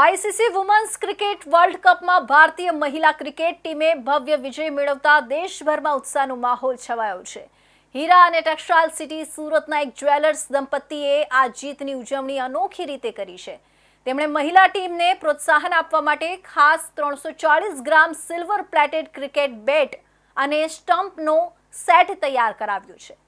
ICC women's cricket world કપમાં ભારતીય મહિલા ક્રિકેટ ટીમે ભવ્ય વિજય મેળવતા દેશભરમાં ઉત્સાહનો માહોલ છવાયો છે હીરા અને ટેક્સટાઇલ સિટી સુરતના એક જ્વેલર્સ દંપતીએ આ જીતની ઉજવણી અનોખી રીતે કરી છે તેમણે મહિલા ટીમને પ્રોત્સાહન આપવા માટે ખાસ ત્રણસો ચાળીસ gram silver plated cricket bat અને સ્ટમ્પનો સેટ તૈયાર કરાવ્યો છે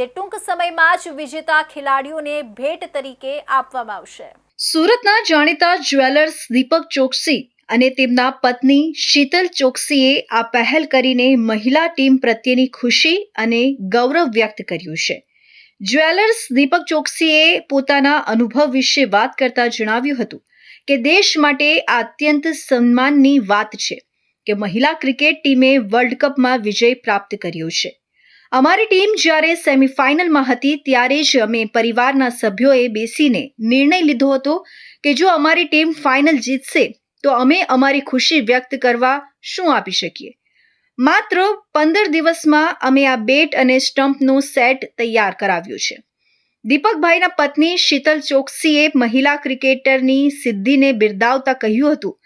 જે ટૂંક સમયમાં જ વિજેતા ખેલાડીઓને ભેટ તરીકે આપવામાં આવશે સુરતના જાણીતા જ્વેલર્સ દીપક ચોકસી અને તેમના પત્ની શીતલ ચોકસીએ આ પહેલ કરીને મહિલા ટીમ પ્રત્યેની ખુશી અને ગૌરવ વ્યક્ત કર્યું છે જ્વેલર્સ દીપક ચોકસીએ પોતાના અનુભવ વિશે વાત કરતા જણાવ્યું હતું કે દેશ માટે આ અત્યંત સન્માનની વાત છે કે મહિલા ક્રિકેટ ટીમે વર્લ્ડ કપમાં વિજય પ્રાપ્ત કર્યો છે અમારી ટીમ જ્યારે સેમીફાઇનલમાં હતી ત્યારે જ અમે પરિવારના સભ્યોએ બેસીને નિર્ણય લીધો હતો કે જો અમારી ટીમ ફાઇનલ જીતશે તો અમે અમારી ખુશી વ્યક્ત કરવા શું આપી શકીએ માત્ર પંદર દિવસમાં અમે આ બેટ અને સ્ટમ્પનું સેટ તૈયાર કરાવ્યું છે દીપકભાઈના પત્ની શીતલ ચોકસીએ મહિલા ક્રિકેટરની સિદ્ધિને બિરદાવતા કહ્યું હતું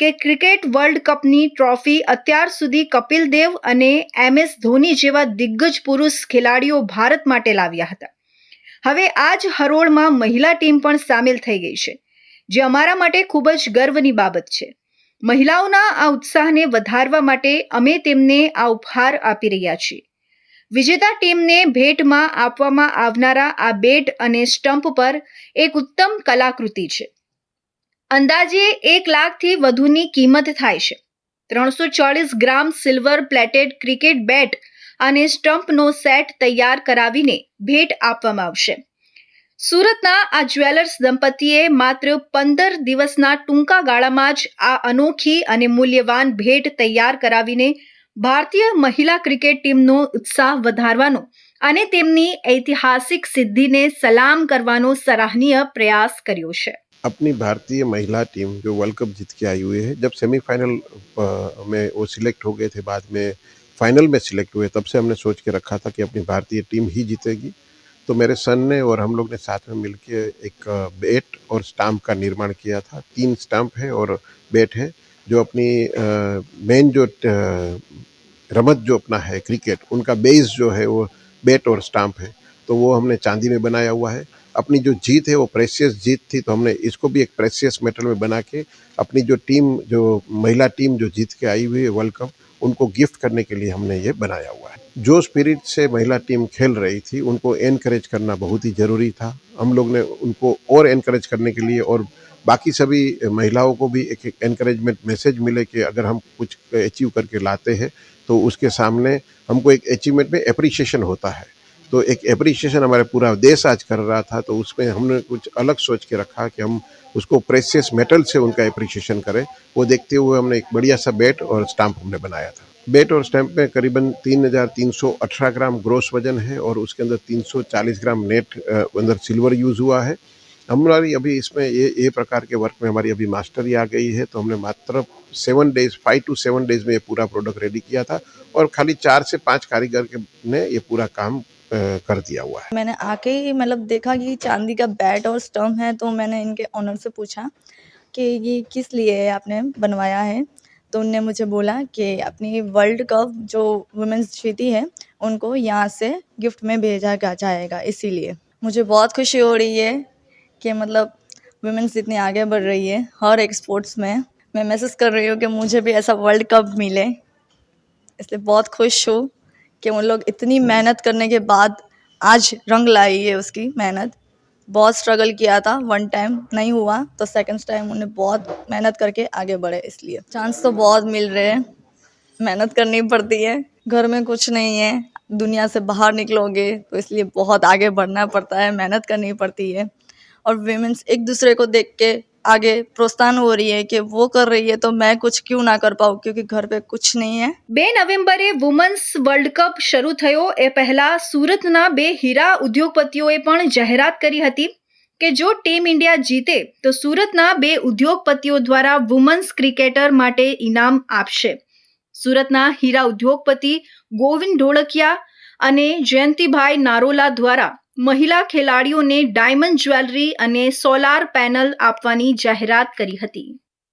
કે ક્રિકેટ વર્લ્ડ કપની ટ્રોફી અત્યાર સુધી કપિલ દેવ અને એમ એસ ધોની જેવા દિગ્ગજ પુરુષ ખેલાડીઓ ભારત માટે લાવ્યા હતા હવે આ જ હરોળમાં મહિલા ટીમ પણ સામેલ થઈ ગઈ છે જે અમારા માટે ખૂબ જ ગર્વની બાબત છે મહિલાઓના આ ઉત્સાહને વધારવા માટે અમે તેમને આ ઉપહાર આપી રહ્યા છીએ વિજેતા ટીમને ભેટમાં આપવામાં આવનારા આ બેટ અને સ્ટમ્પ પર એક ઉત્તમ કલાકૃતિ છે અંદાજે એક લાખથી વધુની કિંમત થાય છે ત્રણસો ચાળીસ gram silver plated cricket bat અને સ્ટમ્પનો સેટ તૈયાર કરાવીને ભેટ આપવામાં આવશે સુરતના આ જ્વેલર્સ દંપતીએ માત્ર પંદર દિવસના ટૂંકા ગાળામાં જ આ અનોખી અને મૂલ્યવાન ભેટ તૈયાર કરાવીને ભારતીય મહિલા ક્રિકેટ ટીમનો ઉત્સાહ વધારવાનો અને તેમની ઐતિહાસિક સિદ્ધિને સલામ કરવાનો સરાહનીય પ્રયાસ કર્યો છે अपनी भारतीय महिला टीम जो वर्ल्ड कप जीत के आई हुई है जब सेमीफाइनल में वो सिलेक्ट हो गए थे बाद में फाइनल में सिलेक्ट हुए तब से हमने सोच के रखा था कि अपनी भारतीय टीम ही जीतेगी तो मेरे सन ने और हम लोग ने साथ में मिल एक बेट और स्टाम्प का निर्माण किया था तीन स्टाम्प है और बेट है जो अपनी मेन जो रमत जो अपना है क्रिकेट उनका बेस जो है वो बेट और स्टाम्प है तो वो हमने चांदी में बनाया हुआ है अपनी जो जीत है वो प्रेसियस जीत थी तो हमने इसको भी एक प्रेसियस मेटल में बना के अपनी जो टीम जो महिला टीम जो जीत के आई हुई है वर्ल्ड कप उनको गिफ्ट करने के लिए हमने ये बनाया हुआ है जो स्पिरिट से महिला टीम खेल रही थी उनको एनकरेज करना बहुत ही ज़रूरी था हम लोग ने उनको और एनकरेज करने के लिए और बाकी सभी महिलाओं को भी एक एनकरेजमेंट मैसेज मिले कि अगर हम कुछ अचीव करके लाते हैं तो उसके सामने हमको एक अचीवमेंट में अप्रिशिएशन होता है तो एक अप्रिशिएशन हमारा पूरा देश आज कर रहा था तो उसमें हमने कुछ अलग सोच के रखा कि हम उसको प्रेसियस मेटल से उनका अप्रिशिएशन करें वो देखते हुए हमने एक बढ़िया सा बेट और स्टाम्प हमने बनाया था बेट और स्टैम्प में करीबन 3,318 ग्राम ग्रोस वजन है और उसके अंदर 340 ग्राम नेट अंदर सिल्वर यूज़ हुआ है हमारी अभी इसमें ये ये प्रकार के वर्क में हमारी अभी मास्टरी आ गई है तो हमने मात्र seven days five to seven days में ये पूरा प्रोडक्ट रेडी किया था और खाली चार से पाँच कारीगर के ने ये पूरा काम कर दिया हुआ है मैंने आके ही मतलब देखा कि चांदी का बैट और स्टम है तो मैंने इनके ऑनर से पूछा कि ये किस लिए आपने बनवाया है तो उनने मुझे बोला कि अपनी वर्ल्ड कप जो वुमेंस जीती है उनको यहाँ से गिफ्ट में भेजा जाएगा इसीलिए मुझे बहुत खुशी हो रही है कि मतलब वुमेंस इतनी आगे बढ़ रही है हर एक स्पोर्ट्स में मैं मैसेज कर रही हूँ कि मुझे भी ऐसा वर्ल्ड कप मिले इसलिए बहुत खुश हूँ कि उन लोग इतनी हम्म। मेहनत करने के बाद आज रंग लाई है उसकी मेहनत बहुत स्ट्रगल किया था वन टाइम नहीं हुआ तो सेकंड टाइम उन्हें बहुत मेहनत करके आगे बढ़े इसलिए चांस तो बहुत मिल रहे हैं मेहनत करनी पड़ती है घर में कुछ नहीं है दुनिया से बाहर निकलोगे तो इसलिए बहुत आगे बढ़ना पड़ता है मेहनत करनी पड़ती है और वीमेंस एक दूसरे को देख के आगे प्रोत्साहन हो रही है कि वो कर रही है तो मैं कुछ क्यों ना कर પાઉં કે ઘર પે કુછ નહીં હે બે નવેમ્બરે વુમન્સ વર્લ્ડ કપ શરૂ થયો એ પહેલા સુરતના બે હીરા ઉદ્યોગપતિઓએ પણ જાહેરાત કરી હતી કે જો ટીમ ઇન્ડિયા જીતે તો સુરતના બે ઉદ્યોગપતિઓ દ્વારા વુમન્સ ક્રિકેટર માટે ઇનામ આપશે સુરતના હીરા ઉદ્યોગપતિ ગોવિંદ ઢોળકિયા અને જયંતિભાઈ નારોલા દ્વારા મહિલા ખેલાડીઓને ડાયમંડ જ્વેલરી અને સોલાર પેનલ આપવાની જાહેરાત કરી હતી